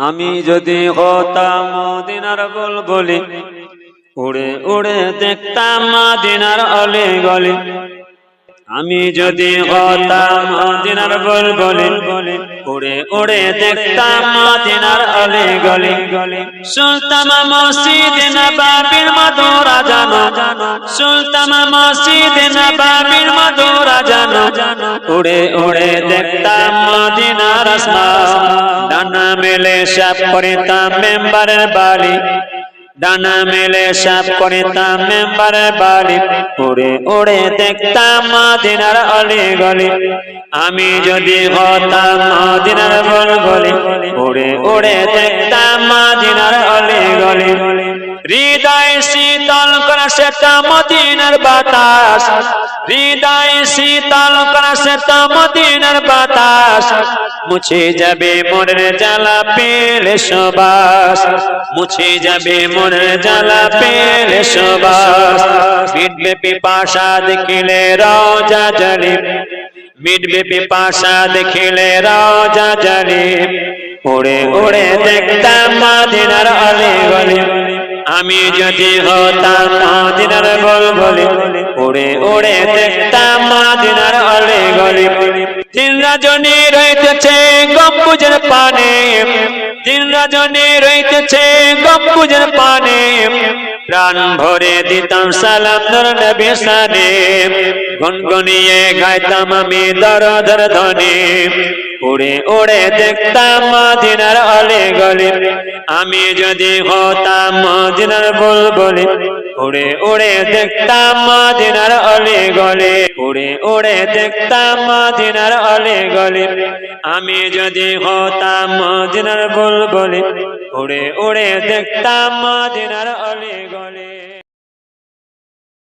আমি যদি হতাম মদিনার বলি উড়ে উড়ে দেখতাম মদিনার অলি গলি আমি যদি হতাম মদিনার বলি উড়ে উড়ে দেখতাম মদিনার অলি গলি সুলতান মসজিদ নবাবির মধুরা জানো, সুলতান মসজিদ নবাবির মধুরা জানো। উড়ে উড়ে দেখতাম আসমান ডানা মেলে সাপ করিতাম মেম্বারের বাড়ি ডানা মেলে সাপ করিতাম মেম্বারের বাড়ি উড়ে উড়ে দেখতাম মদিনার অলি গলি। আমি যদি হতাম মদিনার বল গলি উড়ে উড়ে দেখতাম মদিনার অলি গলি। হৃদয় শীতল করা সেটা মদিনার বাতাস। হৃদয় শীতল করা সেটা মদিনার বাতাস। মুছে যাবে মনের জ্বালা পেলে সবাস। মুছে যাবে মনের জ্বালা পেলে সবাস। মিটবে পিপাসা, দেখিলে রাজা জলি মিটবে পিপাসা, দেখিলে রাজা জলি উড়ে উড়ে দেখতাম মাদিনার অলি গলি। আমি যদি হতাম মাদিনার বল বলি উড়ে উড়ে দেখতাম মাদিনার অলি গলি। তিন রাজনী রইতেছে গম্বুজের পানে। তিন রাজনী রইতেছে গম্বুজের পানে। প্রাণ ভরে দিতাম সালাম দর নবী সানে। গুনগুনিয়ে গাইতাম আমি দর দর ধ্বনি। উড়ে উড়ে দেখতাম মদিনার অলে গলি। আমি যদি হতাম মদিনার বলি উড়ে উড়ে দেখতাম দিনার অলে গলে। উড়ে উড়ে দেখতাম দিনার অলে গলে। আমি যদি হতাম দিনার বল বলে উড়ে উড়ে দেখতাম দিনার অলে গলে।